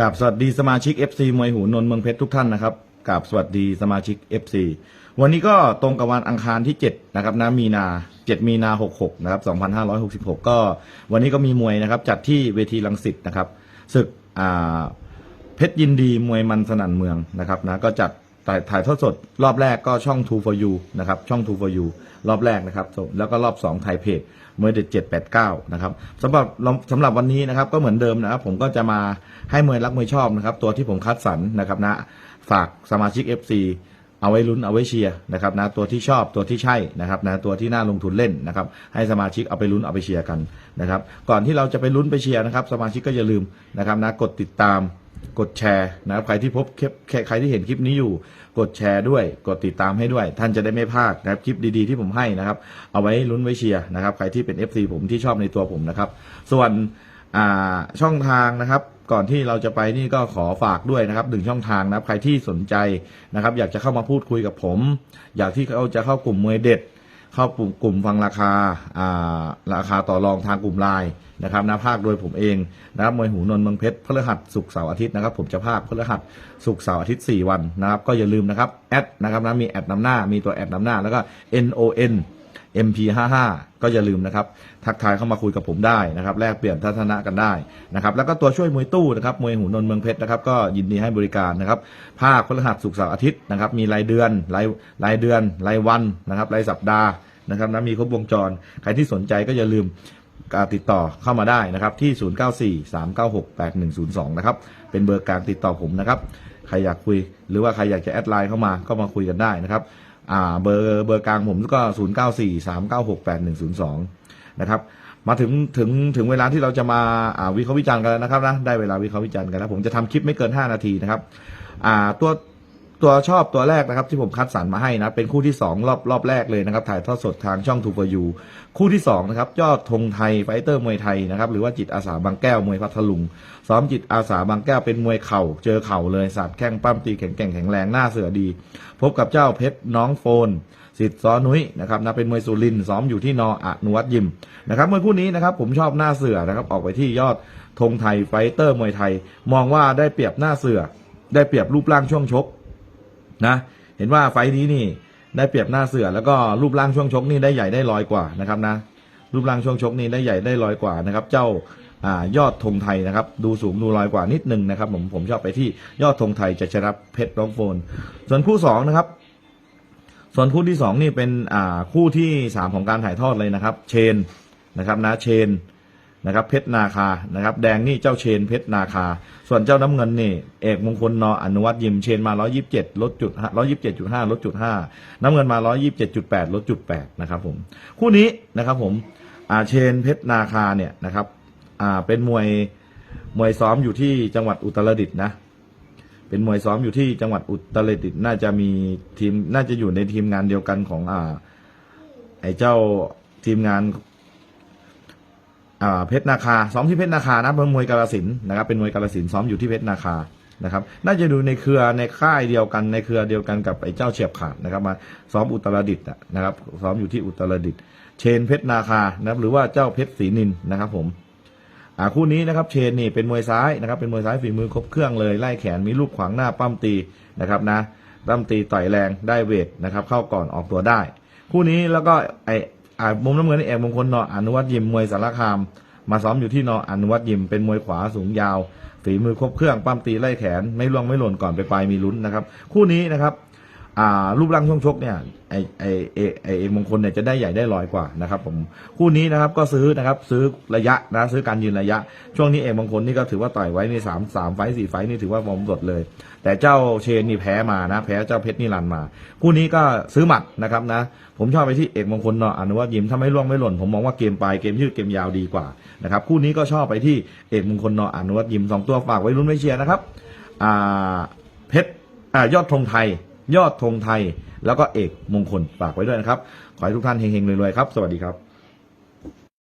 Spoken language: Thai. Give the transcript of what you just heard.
กับสวัสดีสมาชิก FC มวยหูนนท์เมืองเพชรทุกท่านนะครับกับสวัสดีสมาชิก FC วันนี้ก็ตรงกับวันอังคารที่ 7 นะครับนะมีนา 7 มีนา 66 นะครับ 2566 ก็วันนี้ก็มีมวยนะครับ จัดที่เวทีลังสิตนะครับศึกเพชรยินดีมวยมันสนั่นเมืองนะครับนะก็จัด ถ่ายถ่ายทอดสดรอบแรกก็ช่อง2 for you นะครับช่อง2 for you รอบแรกนะครับแล้วก็รอบ2ไทยเพจเมวยเด็ด789นะครับสำหรับสำหรับวันนี้นะครับก็เหมือนเดิมนะครับผมก็จะมาให้มวยรักมวยชอบนะครับตัวที่ผมคัดสรรนะครับนะฝากสมาชิก FC เอาไว้ลุ้นเอาไว้เชียร์นะครับนะตัวที่ชอบตัวที่ใช่นะครับนะตัวที่น่าลงทุนเล่นนะครับให้สมาชิกเอาไปลุ้นเอาไปเชียร์กันนะครับก่อนที่เราจะไปลุ้นไปเชียร์นะครับสมาชิกก็อย่าลืมนะครับนะกดติดตาม กดแชร์นะครับใครที่พบคลิปใครที่เห็นคลิปนี้อยู่ กดแชร์ด้วย กดติดตามให้ด้วย ท่านจะได้ไม่พลาดนะครับคลิปดีๆที่ผมให้นะครับ เอาไว้ลุ้นไว้เชียร์นะครับ ใครที่เป็น FC ผมที่ชอบในตัวผมนะครับ ส่วนช่องทางนะครับ ก่อนที่เราจะไปนี่ก็ขอฝากด้วยนะครับหนึ่งช่องทางนะครับ ใครที่สนใจนะครับ อยากจะเข้ามาพูดคุยกับผม อยากที่เขาจะเข้ากลุ่มมวยเด็ด เข้ากลุ่มกลุ่มฟังราคาราคาต่อรองทางกลุ่มไลน์นะครับนะภาคโดยผมเองนะครับมวยหูนนท์เมืองเพชรพฤหัสสุกเสาร์อาทิตย์นะครับผมจะภาคพฤหัสสุกเสาร์อาทิตย์ 4 วันนะครับก็อย่าลืมนะครับแอดนะครับนะมีแอดนำหน้ามีตัวแอดนำหน้าแล้วก็ N O N MP55 ก็อย่าลืมนะครับ ทักทายเข้ามาคุยกับผมได้นะครับ แลกเปลี่ยนทัศนะกันได้นะครับ แล้วก็ตัวช่วยมวยตู้นะครับ มวยหูนนเมืองเพชรนะครับ ก็ยินดีให้บริการนะครับ ภาคพฤหัสศุกร์เสาร์อาทิตย์นะครับ มีรายเดือนรายรายเดือนรายวันนะครับ รายสัปดาห์นะครับนะมีครบวงจร ใครที่สนใจก็อย่าลืมติดต่อเข้ามาได้นะครับ ที่ 0943968102 นะครับ เป็นเบอร์การติดต่อผมนะครับ ใครอยากคุยหรือว่าใครอยากจะแอดไลน์เข้ามาก็มาคุยกันได้นะครับ อ่าเบอร์เบอร์กลางผมก็ 0 9 4 3 9 6 8 1 0 2 นะครับ มาถึงถึงถึงเวลาที่เราจะมาอ่าวิเคราะห์วิจารณ์กันแล้วนะครับนะได้เวลาวิเคราะห์วิจารณ์กันแล้วผมจะทำคลิปไม่เกิน 5 นาทีนะครับอ่าตัว ตัวชอบตัวแรกนะครับที่ผมคัดสรรมาให้นะ เป็นคู่ที่ 2 รอบรอบแรกเลยนะครับ ถ่ายทอดสดทางช่องทูฟยูคู่ที่2นะครับยอดธงไทยไฟเตอร์มวยไทยนะครับหรือว่าจิตอาสาบางแก้วมวยพัทลุงซ้อมจิตอาสาบางแก้วเป็นมวยเข่า เจอเข่าเลยสาดแข้งปั้มตีแข็งแกร่งแข็งแรงหน้าเสือดี พบกับเจ้าเพชรน้องโฟนสิทธิ์ซ้อนุ้ยนะครับนะเป็นมวยสุรินซ้อมอยู่ที่นออนุวัตยิมนะครับมวยคู่นี้นะครับผมชอบหน้าเสือนะครับออกไปที่ยอดธงไทยไฟเตอร์มวยไทย มองว่าได้เปรียบหน้าเสือได้เปรียบรูปร่างช่วงชก นะ เห็นว่าไฟนี้นี่ได้เปรียบหน้าเสือแล้วก็รูปร่างช่วงชกนี่ได้ใหญ่ได้ลอยกว่านะครับนะ รูปร่างช่วงชกนี่ได้ใหญ่ได้ลอยกว่านะครับ เจ้าอ่ายอดธงไทยนะครับ ดูสูงดูลอยกว่านิดนึงนะครับ ผมผมชอบไปที่ยอดธงไทยจะชนะเพชรร้องโฟน ส่วนคู่สองนะครับ ส่วนคู่ที่สองนี่เป็นอ่าคู่ที่สามของการถ่ายทอดเลยนะครับ เชนนะครับนะเชน นะครับเพชรนาคานะครับแดงนี่เจ้าเชนเพชรนาคา ส่วนเจ้าน้ำเงินนี่เอกมงคลนออนุวัตยิมเชนมา 127ลดจุด127.5ลดจุด5น้ำเงินมา 127.8ลดจุด8นะครับผมคู่นี้นะครับผมอ่าเชนเพชรนาคาเนี่ยนะครับอ่าเป็นมวยมวยซ้อมอยู่ที่จังหวัดอุตรดิตถ์นะเป็นมวยซ้อมอยู่ที่จังหวัดอุตรดิตถ์น่าจะมีทีมน่าจะอยู่ในทีมงานเดียวกันของอ่าไอ้เจ้าทีมงาน เพชรนาคาซ้อมที่เพชรนาคานะเป็นมวยกาลสินนะครับเป็นมวยกาลสินซ้อมอยู่ที่เพชรนาคานะครับน่าจะดูในเครือในค่ายเดียวกันในเครือเดียวกันกับไอ้เจ้าเฉียบขาดนะครับมาซ้อมอุตรดิตถ์นะครับซ้อมอยู่ที่อุตรดิตเชนเพชรนาคานะครับหรือว่าเจ้าเพชรศรีนินนะครับผมอ่าคู่นี้นะครับเชนนี่เป็นมวยซ้ายนะครับเป็นมวยซ้ายฝีมือครบเครื่องเลยไล่แขนมีลูกขวางหน้าปั้มตีนะครับนะปั้มตีต่อยแรงได้เวทนะครับเข้าก่อนออกตัวได้ คู่นี้แล้วก็ไอ อ่ามุมน้ำเงินนี่เอกมงคลนออนุวัตยิมมวยสารคาม มาซ้อมอยู่ที่นออนุวัตยิมเป็นมวยขวาสูงยาวฝีมือครบเครื่องปั้มตีไล่แขนไม่ล่วงไม่หล่นก่อนไปปลายมีลุ้นนะครับ คู่นี้นะครับ รูปร่างช่วงชกเนี่ยไอไอไอไอเอกมงคลเนี่ยจะได้ใหญ่ได้ลอยกว่านะครับผมคู่นี้นะครับก็ซื้อนะครับซื้อระยะนะซื้อการยืนระยะ ช่วงนี้เอกมงคลนี่ก็ถือว่าต่อยไว้ในสามสามไฟสี่ไฟนี่ถือว่าฟอร์มสดเลย แต่เจ้าเชนนี่แพ้มานะแพ้เจ้าเพชรนิรันมา คู่นี้ก็ซื้อหมัดนะครับนะผมชอบไปที่เอกมงคลเนาะอนุวัตยิมถ้าไม่ล่วงไม่หล่นผมมองว่าเกมปลายเกมยืดเกมยาวดีกว่านะครับคู่นี้ก็ชอบไปที่เอกมงคลเนาะอนุวัตยิมสองตัวฝากไว้ลุ้นไว้เชียร์นะครับอ่าเพชรอ่ายอดธงไทย ยอดธงไทย แล้วก็เอกมงคลฝากไว้ด้วยนะครับ ขอให้ทุกท่านเฮงๆรวยๆครับ สวัสดีครับ